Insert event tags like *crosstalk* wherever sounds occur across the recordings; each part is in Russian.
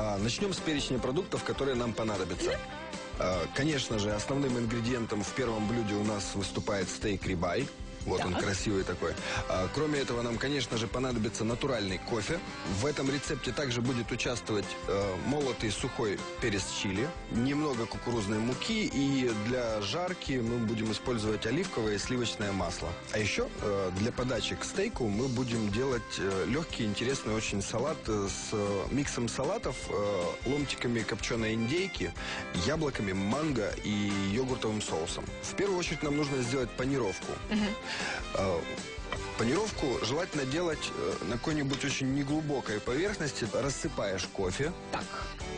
А, начнем с перечня продуктов, которые нам понадобятся. А, конечно же, основным ингредиентом в первом блюде у нас выступает стейк рибай. Вот он Так. красивый такой. А, кроме этого, нам, конечно же, понадобится натуральный кофе. В этом рецепте также будет участвовать э, молотый сухой перец чили, немного кукурузной муки и для жарки мы будем использовать оливковое и сливочное масло. А еще э, для подачи к стейку мы будем делать э, легкий, интересный очень салат э, с э, миксом салатов, э, ломтиками копченой индейки, яблоками, манго и йогуртовым соусом. В первую очередь нам нужно сделать панировку. Э, Панировку желательно делать э, на какой-нибудь очень неглубокой поверхности. Рассыпаешь кофе. Так,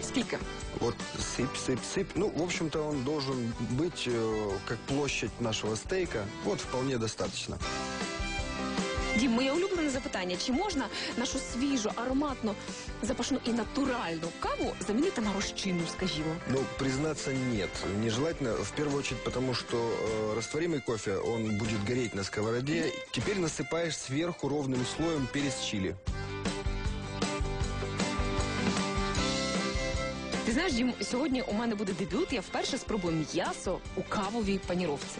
скільки? Вот сыпь, сыпь, сыпь. Ну, в общем-то, он должен быть э, как площадь нашего стейка. Вот вполне достаточно. Дім, моє улюблене запитання: чи можна нашу свіжу, ароматну, запашну і натуральну каву замінити на розчинну, скажімо? Ну, признаться, нет. Нежелательно, в первую очередь, потому что э, растворимый кофе, он будет гореть на сковороде. Теперь насыпаешь сверху ровным слоем перец чили. Ти знаєш, Дім, сьогодні у мене буде дебют. Я вперше спробую м'ясо у кавовій паніровці.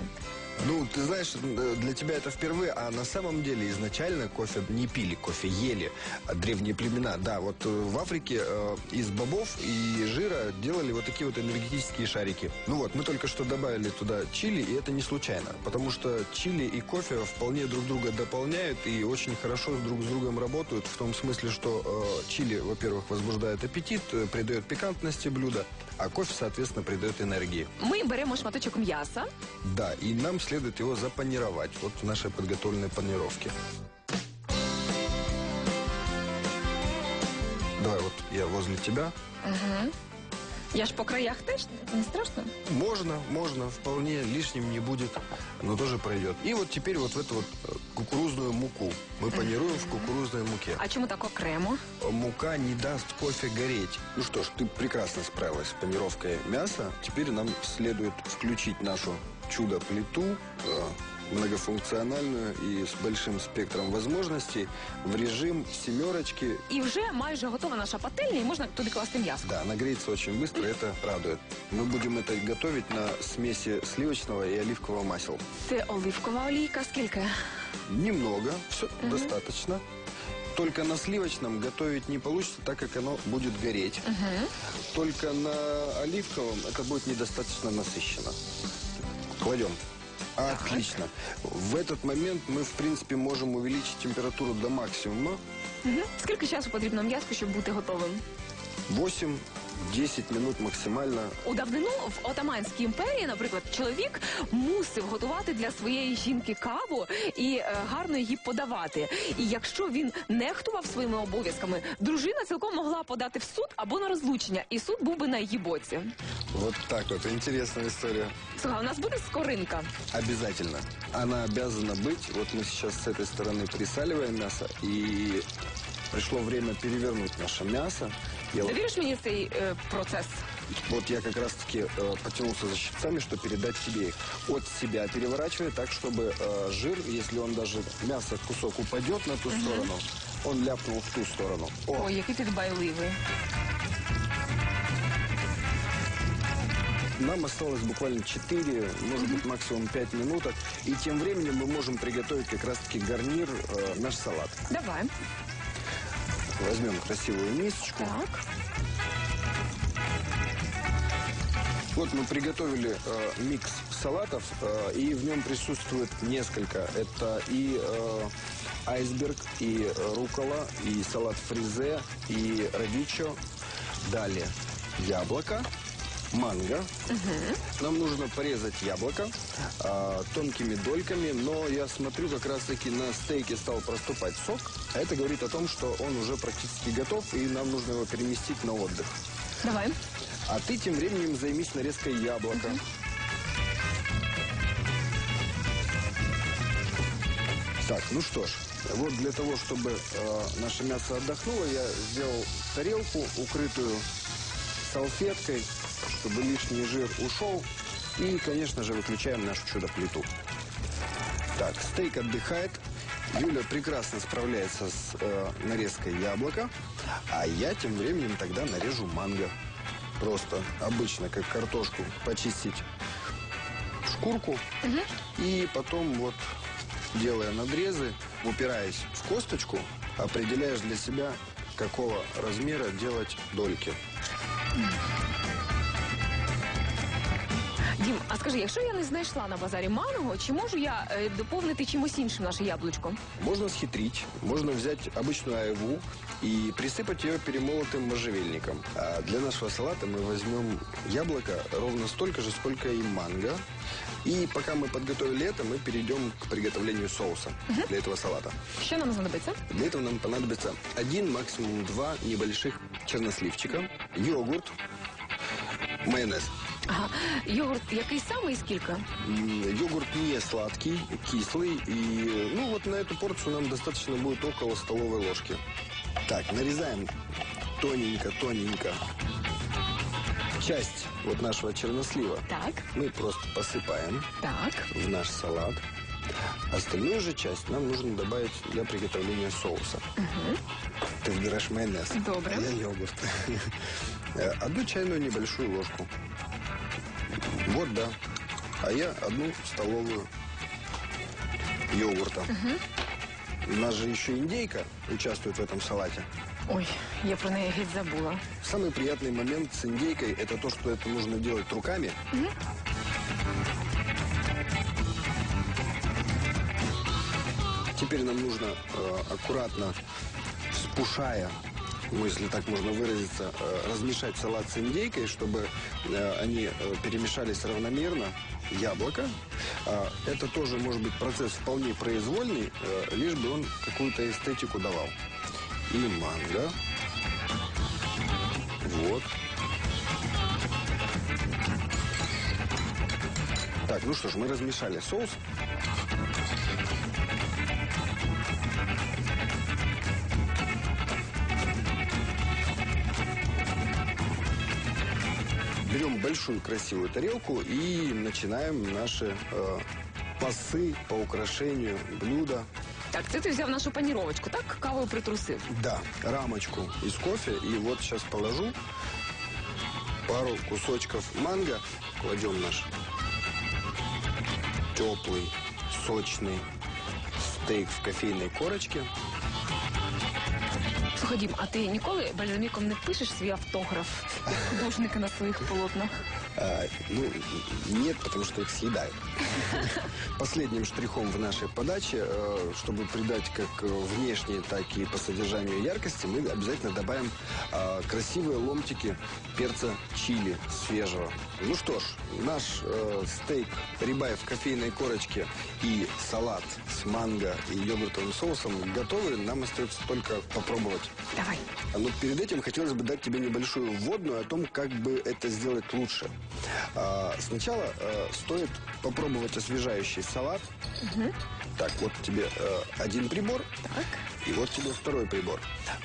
Ну, ты знаешь, э, для тебя это впервые, а на самом деле изначально кофе не пили, кофе ели а древние племена. Да, вот э, в Африке э, из бобов и жира делали вот такие вот энергетические шарики. Ну вот, мы только что добавили туда чили, и это не случайно, потому что чили и кофе вполне друг друга дополняют и очень хорошо друг с другом работают, в том смысле, что чили, во-первых, возбуждает аппетит, придает пикантности блюда, а кофе, соответственно, придает энергии. Ми беремо шматочок м'яса. Да, и нам следует его запанировать. Вот в нашей подготовленной панировке. Давай, вот я возле тебя. Угу. Я ж по краях теж не страшно. Можно, можно, вполне лишним не будет, но тоже пройдет. И вот теперь вот в эту вот э, кукурузную муку мы панируем в кукурузной муке. А чому так окремо? Мука не даст кофе гореть. Ну что ж, ты прекрасно справилась с панировкой мяса. Теперь нам следует включить нашу чудо-плиту, э, многофункциональную и с большим спектром возможностей, в режим семерочки. І вже майже готова наша пательня, і можна туди класти м'ясо. Да, нагреется очень быстро, это радует. Мы будем это готовить на смеси сливочного и оливкового масел. Це оливкова олійка. Скільки? Немного, все достаточно. Только на сливочном готовить не получится, так как оно будет гореть. Только на оливковом это будет недостаточно насыщенно. Кладем. Отлично. В этот момент мы, в принципе, можем увеличить температуру до максимума. Угу. Скільки часу потрібно м'язку, щоб бути готовим? 8-10 минут максимально. У давнину в Отаманській імперії, наприклад, чоловік мусив готувати для своєї жінки каву і е, гарно її подавати. І якщо він нехтував своїми обов'язками, дружина цілком могла подати в суд або на розлучення, і суд був би на її боці. Вот так вот. Интересная история. Слухай, у нас буде скоринка. Обязательно. Она обязана быть. Вот мы сейчас с этой стороны присаливаем мясо. И пришло время перевернуть наше мясо. Я вот, Довіриш мені цей е, процес? вот я как раз-таки э, потянулся за щипцами, чтобы передать тебе их. От себя переворачивая так, чтобы э, жир, если он даже мясо кусок упадет на ту сторону, он ляпнул в ту сторону. О, Ой, який ти дбайливий. Нам осталось буквально 4, может быть, максимум 5 минуток. И тем временем мы можем приготовить как раз-таки гарнир, э, наш салат. Давай. Возьмем красивую мисочку. Так. Вот мы приготовили э, микс салатов, э, и в нем присутствует несколько. Это и э, айсберг, и рукола, и салат фризе, и радичо. Далее яблоко, манго. Нам нужно порезать яблоко э, тонкими дольками, но я смотрю, как раз-таки на стейке стал проступать сок. А это говорит о том, что он уже практически готов, и нам нужно его переместить на отдых. Давай. А ты тем временем займись нарезкой яблока. Так, ну что ж, вот для того, чтобы э, наше мясо отдохнуло, я сделал тарелку, укрытую салфеткой, чтобы лишний жир ушел. И, конечно же, выключаем нашу чудо-плиту. Так, стейк отдыхает. Юля прекрасно справляется с э, нарезкой яблока, а я тем временем тогда нарежу манго. Просто обычно, как картошку, почистить шкурку и потом вот, делая надрезы, упираясь в косточку, определяешь для себя, какого размера делать дольки. Дім, а скажи, якщо я не знайшла на базарі манго, чи можу я е, доповнити чимось іншим наше яблучко? Можно схитрить, можно взять обычную айву и присыпать ее перемолотым можжевельником. А для нашего салата мы возьмем яблоко ровно столько же, сколько и манго. И пока мы подготовили это, мы перейдем к приготовлению соуса для этого салата. Що нам знадобиться? Для этого нам понадобится один, максимум два небольших черносливчика, йогурт, майонез. Ага. Йогурт який самий і скільки? Йогурт не сладкий, кислый. И, ну, вот на эту порцию нам достаточно будет около столовой ложки. Так, нарезаем тоненько-тоненько часть вот нашего чернослива. Так, Мы просто посыпаем так. в наш салат. Остальную же часть нам нужно добавить для приготовления соуса. Ты выбираешь майонез. Добре. а Я йогурт. *laughs* Одну чайную небольшую ложку. Вот, да. А я одну столовую йогурта. У нас же еще индейка участвует в этом салате. Ой, я про неї геть забула. Самый приятный момент с индейкой – это то, что это нужно делать руками. Теперь нам нужно э, аккуратно, вспушая, если так можно выразиться, э, размешать салат с индейкой, чтобы э, они э, перемешались равномерно. Яблоко. А, это тоже может быть процесс вполне произвольный, лишь бы он какую-то эстетику давал. И манго. Вот. Так, ну что ж, мы размешали соус. Берем большую красивую тарелку и начинаем наши э, пасы по украшению блюда. Так, це ти взяв нашу паніровочку, так? Кавою притрусив. Да, рамочку из кофе. И вот сейчас положу пару кусочков манго. Кладем наш теплый, сочный стейк в кофейной корочке. Слухай, Дім, а ти ніколи бальзаміком не пишеш свій автограф як художника на своїх полотнах? А, ну, нет, потому что их съедают. *laughs* Последним штрихом в нашей подаче, э, чтобы придать как э, внешней, так и по содержанию яркости, мы обязательно добавим э, красивые ломтики перца чили свежего. Ну что ж, наш э, стейк рибай в кофейной корочке и салат с манго и йогуртовым соусом готовы. Нам остается только попробовать. Давай. Но перед этим хотелось бы дать тебе небольшую вводную о том, как бы это сделать лучше. А, сначала э, стоит попробовать освежающий салат. Так, вот тебе э, один прибор, Так. и вот тебе второй прибор.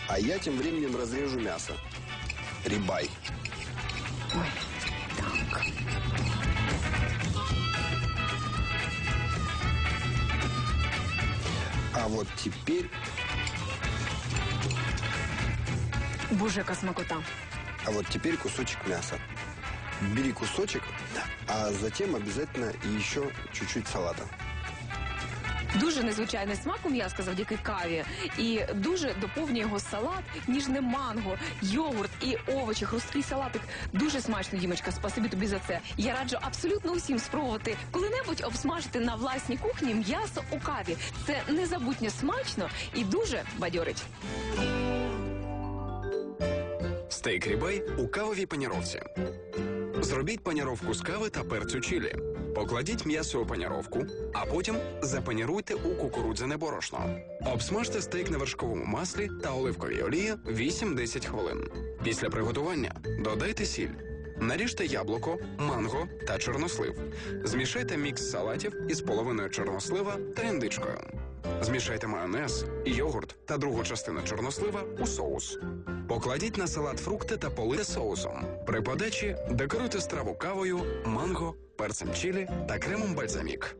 А я тем временем разрежу мясо. Рибай. Ой, так. А вот теперь, Боже, яка смакота. а вот теперь кусочек мяса. Бери кусочек, а затем обязательно еще чуть-чуть салата. Дуже незвичайний смак у м'язка завдяки каві. І дуже доповнює його салат, ніжне манго, йогурт і овочі, хрусткий салатик. Дуже смачно, Дімочка, спасибі тобі за це. Я раджу абсолютно усім спробувати коли-небудь обсмажити на власній кухні м'ясо у каві. Це незабутньо смачно і дуже бадьорить. Стейк рібай у кавовій паніровці. Зробіть паніровку з кави та перцю чилі. Покладіть м'ясо у паніровку, а потім запаніруйте у кукурудзяне борошно. Обсмажте стейк на вершковому маслі та оливковій олії 8-10 хвилин. Після приготування додайте сіль. Наріжте яблуко, манго та чорнослив. Змішайте мікс салатів із половиною чорнослива та індичкою. Змішайте майонез, йогурт та другу частину чорнослива у соус. Покладіть на салат фрукти та полите соусом. При подачі декоруйте страву кавою, манго, перцем чилі та кремом бальзамік.